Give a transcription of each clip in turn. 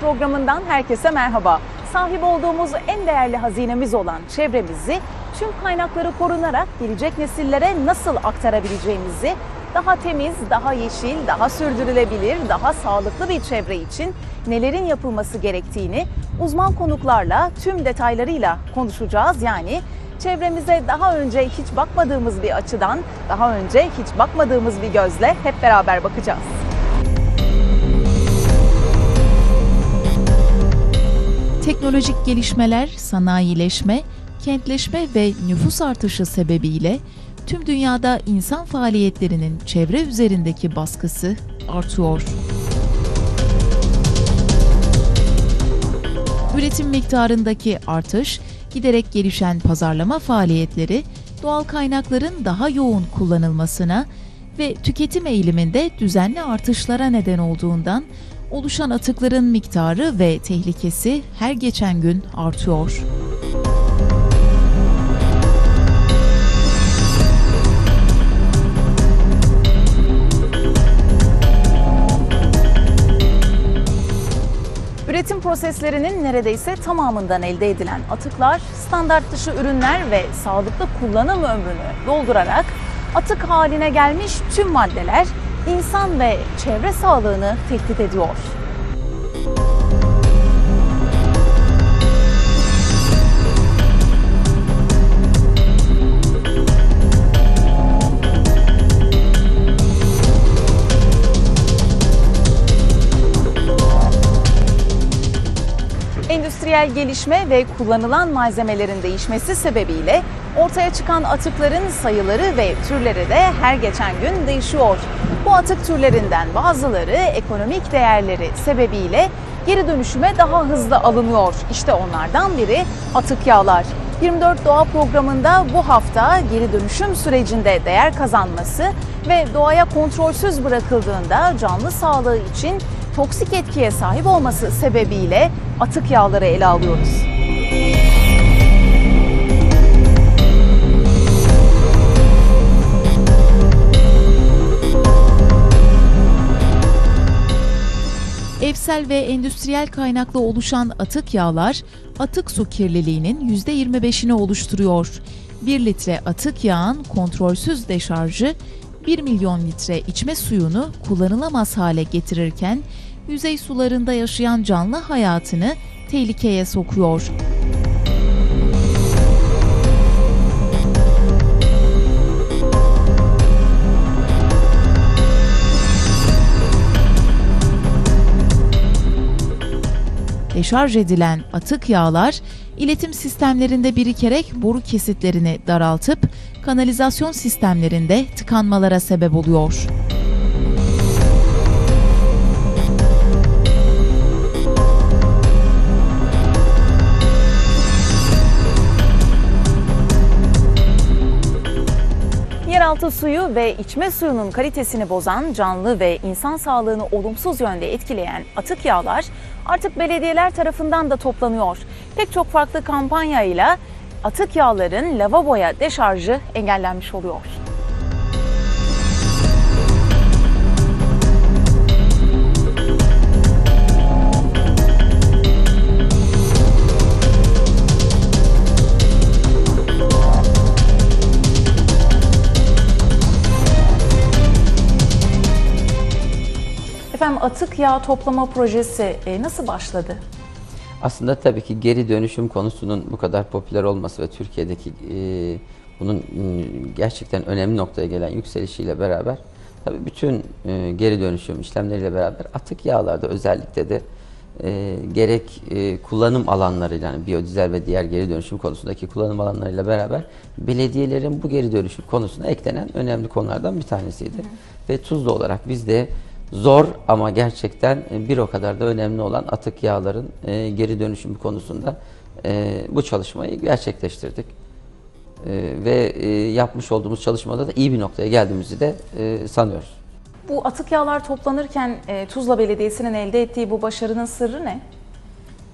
Programından herkese merhaba. Sahip olduğumuz en değerli hazinemiz olan çevremizi tüm kaynakları korunarak gelecek nesillere nasıl aktarabileceğimizi daha temiz, daha yeşil, daha sürdürülebilir, daha sağlıklı bir çevre için nelerin yapılması gerektiğini uzman konuklarla tüm detaylarıyla konuşacağız. Yani çevremize daha önce hiç bakmadığımız bir açıdan, daha önce hiç bakmadığımız bir gözle hep beraber bakacağız. Teknolojik gelişmeler, sanayileşme, kentleşme ve nüfus artışı sebebiyle tüm dünyada insan faaliyetlerinin çevre üzerindeki baskısı artıyor. Üretim miktarındaki artış, giderek gelişen pazarlama faaliyetleri, doğal kaynakların daha yoğun kullanılmasına ve tüketim eğiliminde düzenli artışlara neden olduğundan oluşan atıkların miktarı ve tehlikesi her geçen gün artıyor. Üretim proseslerinin neredeyse tamamından elde edilen atıklar standart dışı ürünler ve sağlıklı kullanım ömrünü doldurarak atık haline gelmiş tüm maddeler insan ve çevre sağlığını tehdit ediyor. Endüstriyel gelişme ve kullanılan malzemelerin değişmesi sebebiyle ortaya çıkan atıkların sayıları ve türleri de her geçen gün değişiyor. Bu atık türlerinden bazıları ekonomik değerleri sebebiyle geri dönüşüme daha hızlı alınıyor. İşte onlardan biri atık yağlar. 24 Doğa programında bu hafta geri dönüşüm sürecinde değer kazanması ve doğaya kontrolsüz bırakıldığında canlı sağlığı için toksik etkiye sahip olması sebebiyle atık yağları ele alıyoruz. Evsel ve endüstriyel kaynaklı oluşan atık yağlar, atık su kirliliğinin %25'ini oluşturuyor. 1 litre atık yağın kontrolsüz deşarjı 1 milyon litre içme suyunu kullanılamaz hale getirirken yüzey sularında yaşayan canlı hayatını tehlikeye sokuyor. Deşarj edilen atık yağlar iletim sistemlerinde birikerek boru kesitlerini daraltıp kanalizasyon sistemlerinde tıkanmalara sebep oluyor. Yeraltı suyu ve içme suyunun kalitesini bozan, canlı ve insan sağlığını olumsuz yönde etkileyen atık yağlar artık belediyeler tarafından da toplanıyor. Pek çok farklı kampanyayla atık yağların lavaboya deşarjı engellenmiş oluyor. Atık yağ toplama projesi e, nasıl başladı? Aslında tabii ki geri dönüşüm konusunun bu kadar popüler olması ve Türkiye'deki e, bunun gerçekten önemli noktaya gelen yükselişiyle beraber tabii bütün e, geri dönüşüm işlemleriyle beraber atık yağlarda özellikle de e, gerek e, kullanım alanlarıyla yani biyodizel ve diğer geri dönüşüm konusundaki kullanım alanlarıyla beraber belediyelerin bu geri dönüşüm konusuna eklenen önemli konulardan bir tanesiydi. Hı. Ve Tuzla olarak biz de zor ama gerçekten bir o kadar da önemli olan atık yağların e, geri dönüşümü konusunda e, bu çalışmayı gerçekleştirdik. E, ve e, yapmış olduğumuz çalışmada da iyi bir noktaya geldiğimizi de e, sanıyoruz. Bu atık yağlar toplanırken e, Tuzla Belediyesi'nin elde ettiği bu başarının sırrı ne?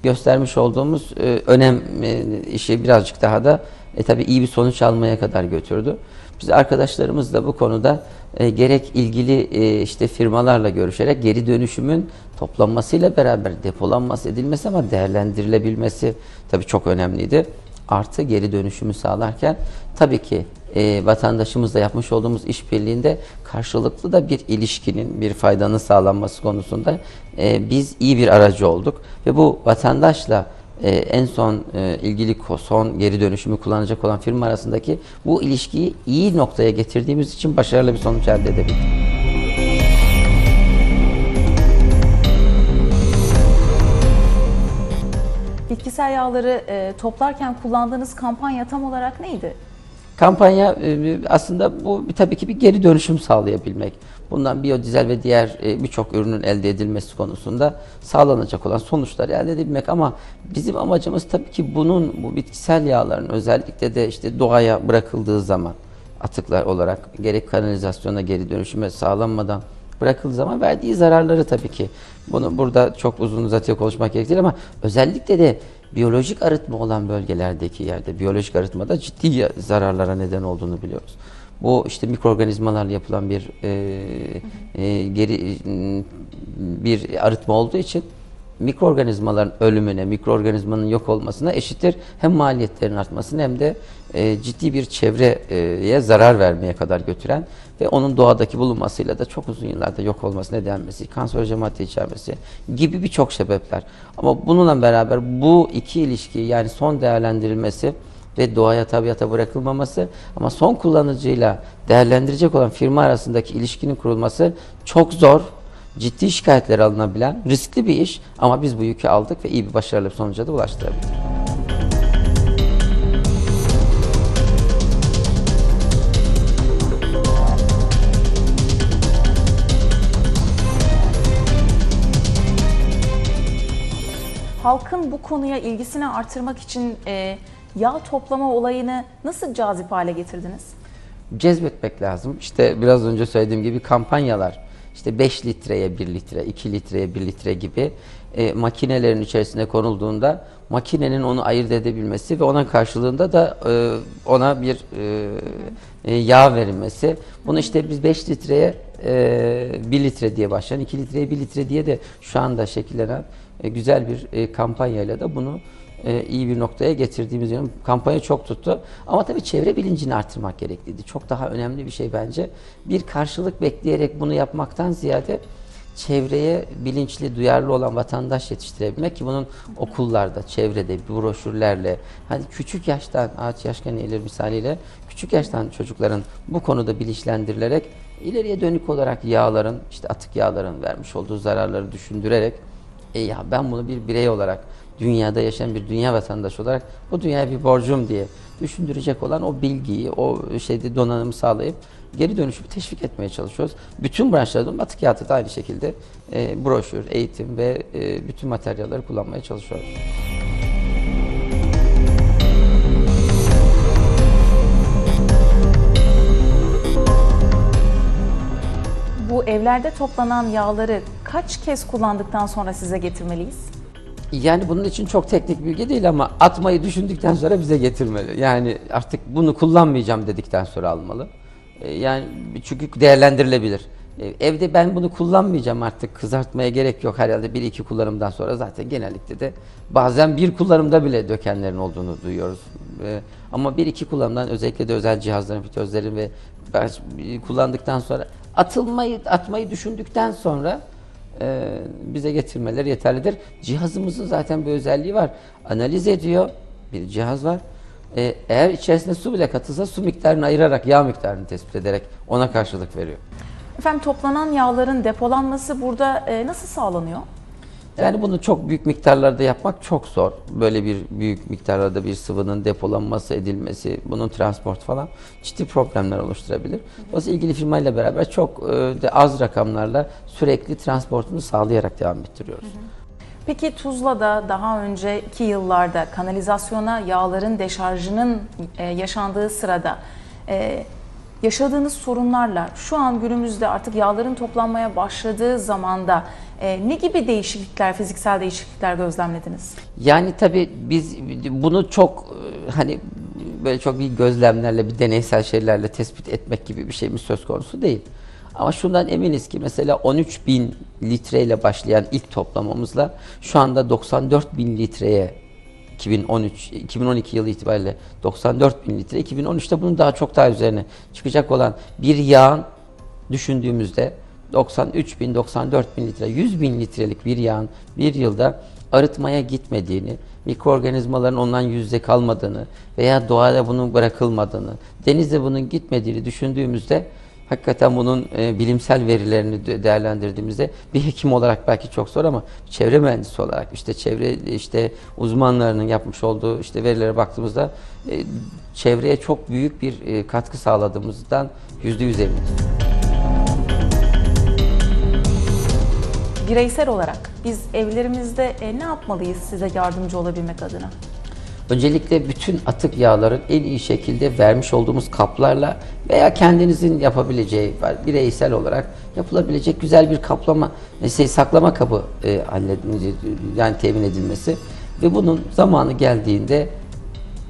Göstermiş olduğumuz e, önem e, işi birazcık daha da e, tabii iyi bir sonuç almaya kadar götürdü. Biz arkadaşlarımız da bu konuda e, gerek ilgili e, işte firmalarla görüşerek geri dönüşümün toplanmasıyla beraber depolanması edilmesi ama değerlendirilebilmesi tabii çok önemliydi. Artı geri dönüşümü sağlarken tabii ki e, vatandaşımızla yapmış olduğumuz işbirliğinde karşılıklı da bir ilişkinin, bir faydanın sağlanması konusunda e, biz iyi bir aracı olduk. Ve bu vatandaşla e, en son e, ilgili son geri dönüşümü kullanacak olan firma arasındaki bu ilişkiyi iyi noktaya getirdiğimiz için başarılı bir sonuç elde edebildik. Bitkisel yağları e, toplarken kullandığınız kampanya tam olarak neydi? Kampanya e, aslında bu tabii ki bir geri dönüşüm sağlayabilmek. Bundan biyodizel ve diğer e, birçok ürünün elde edilmesi konusunda sağlanacak olan sonuçları elde edebilmek ama bizim amacımız tabii ki bunun bu bitkisel yağların özellikle de işte doğaya bırakıldığı zaman atıklar olarak gerek kanalizasyona geri dönüşüme sağlanmadan bırakıldığı zaman verdiği zararları tabii ki bunu burada çok uzun uzatıya konuşmak gerek değil ama özellikle de biyolojik arıtma olan bölgelerdeki yerde biyolojik arıtmada ciddi zararlara neden olduğunu biliyoruz. Bu işte mikroorganizmalarla yapılan bir e, e, geri bir arıtma olduğu için mikroorganizmaların ölümüne, mikroorganizmanın yok olmasına eşittir. Hem maliyetlerin artmasına hem de e, ciddi bir çevreye zarar vermeye kadar götüren ve onun doğadaki bulunmasıyla da çok uzun yıllarda yok olması nedenmesi, kanserojen madde içermesi gibi birçok sebepler. Ama bununla beraber bu iki ilişki yani son değerlendirilmesi ve doğaya tabiata bırakılmaması ama son kullanıcıyla değerlendirecek olan firma arasındaki ilişkinin kurulması çok zor, ciddi şikayetler alınabilen riskli bir iş ama biz bu yükü aldık ve iyi bir başarılı bir sonuca da ulaştırabildik. Halkın bu konuya ilgisini artırmak için e, yağ toplama olayını nasıl cazip hale getirdiniz? cezbetmek lazım. İşte biraz önce söylediğim gibi kampanyalar işte 5 litreye 1 litre, 2 litreye 1 litre gibi e, makinelerin içerisine konulduğunda makinenin onu ayırt edebilmesi ve ona karşılığında da e, ona bir e, e, yağ verilmesi. Bunu işte biz 5 litreye e, 1 litre diye başlayan, 2 litreye 1 litre diye de şu anda şekillenen e, güzel bir e, kampanyayla da bunu e, iyi bir noktaya getirdiğimiz yani kampanya çok tuttu. Ama tabii çevre bilincini artırmak gerekliydi. Çok daha önemli bir şey bence. Bir karşılık bekleyerek bunu yapmaktan ziyade çevreye bilinçli, duyarlı olan vatandaş yetiştirebilmek ki bunun okullarda, çevrede, broşürlerle, hani küçük yaştan, ağaç yaşken eğilir misaliyle, küçük yaştan çocukların bu konuda bilinçlendirilerek ileriye dönük olarak yağların, işte atık yağların vermiş olduğu zararları düşündürerek e ya ben bunu bir birey olarak dünyada yaşayan bir dünya vatandaşı olarak bu dünyaya bir borcum diye düşündürecek olan o bilgiyi, o şeyde donanımı sağlayıp geri dönüşümü teşvik etmeye çalışıyoruz. Bütün branşlarda atık kağıtı da aynı şekilde e, broşür, eğitim ve e, bütün materyalleri kullanmaya çalışıyoruz. Bu evlerde toplanan yağları kaç kez kullandıktan sonra size getirmeliyiz? Yani bunun için çok teknik bilgi değil ama atmayı düşündükten sonra bize getirmeli. Yani artık bunu kullanmayacağım dedikten sonra almalı. E, Yani çünkü değerlendirilebilir. E, Evde ben bunu kullanmayacağım artık kızartmaya gerek yok herhalde bir iki kullanımdan sonra zaten genellikle de bazen bir kullanımda bile dökenlerin olduğunu duyuyoruz. E, Ama bir iki kullanımdan özellikle de özel cihazların, fitözlerin ve kullandıktan sonra atılmayı atmayı düşündükten sonra e, bize getirmeleri yeterlidir. Cihazımızın zaten bir özelliği var. Analiz ediyor. Bir cihaz var. E, eğer içerisine su bile katılsa su miktarını ayırarak yağ miktarını tespit ederek ona karşılık veriyor. Efendim toplanan yağların depolanması burada e, nasıl sağlanıyor? Yani bunu çok büyük miktarlarda yapmak çok zor. Böyle bir büyük miktarlarda bir sıvının depolanması, edilmesi, bunun transport falan ciddi problemler oluşturabilir. Dolayısıyla ilgili firmayla beraber çok e, de az rakamlarla sürekli transportunu sağlayarak devam ettiriyoruz. Peki Tuzla'da daha önceki yıllarda kanalizasyona yağların deşarjının e, yaşandığı sırada e, yaşadığınız sorunlarla şu an günümüzde artık yağların toplanmaya başladığı zamanda e, ne gibi değişiklikler, fiziksel değişiklikler gözlemlediniz? Yani tabii biz bunu çok e, hani böyle çok bir gözlemlerle, bir deneysel şeylerle tespit etmek gibi bir şeyimiz söz konusu değil. Ama şundan eminiz ki mesela 13 bin litreyle başlayan ilk toplamamızla şu anda 94 bin litreye 2013 2012 yılı itibariyle 94 bin litre 2013'te bunun daha çok daha üzerine çıkacak olan bir yağın düşündüğümüzde 93 bin 94 bin litre 100 bin litrelik bir yağın bir yılda arıtmaya gitmediğini mikroorganizmaların ondan yüzde kalmadığını veya doğaya bunun bırakılmadığını denizde bunun gitmediğini düşündüğümüzde hakikaten bunun e, bilimsel verilerini de- değerlendirdiğimizde bir hekim olarak belki çok zor ama çevre mühendisi olarak işte çevre işte uzmanlarının yapmış olduğu işte verilere baktığımızda e, çevreye çok büyük bir e, katkı sağladığımızdan yüzde yüz eminiz. Bireysel olarak biz evlerimizde e, ne yapmalıyız size yardımcı olabilmek adına? Öncelikle bütün atık yağların en iyi şekilde vermiş olduğumuz kaplarla veya kendinizin yapabileceği bireysel olarak yapılabilecek güzel bir kaplama, e, şey, saklama kabı e, yani temin edilmesi. Ve bunun zamanı geldiğinde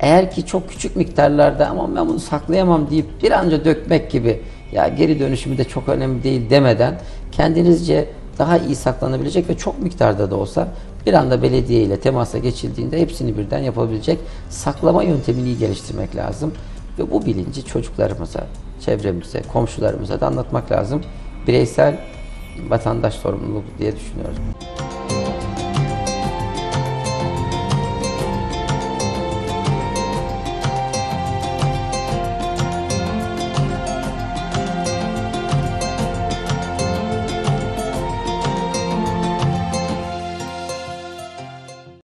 eğer ki çok küçük miktarlarda ama ben bunu saklayamam deyip bir anca dökmek gibi ya geri dönüşümü de çok önemli değil demeden kendinizce daha iyi saklanabilecek ve çok miktarda da olsa bir anda belediye ile temasa geçildiğinde hepsini birden yapabilecek saklama yöntemini geliştirmek lazım. Ve bu bilinci çocuklarımıza, çevremize, komşularımıza da anlatmak lazım. Bireysel vatandaş sorumluluğu diye düşünüyorum.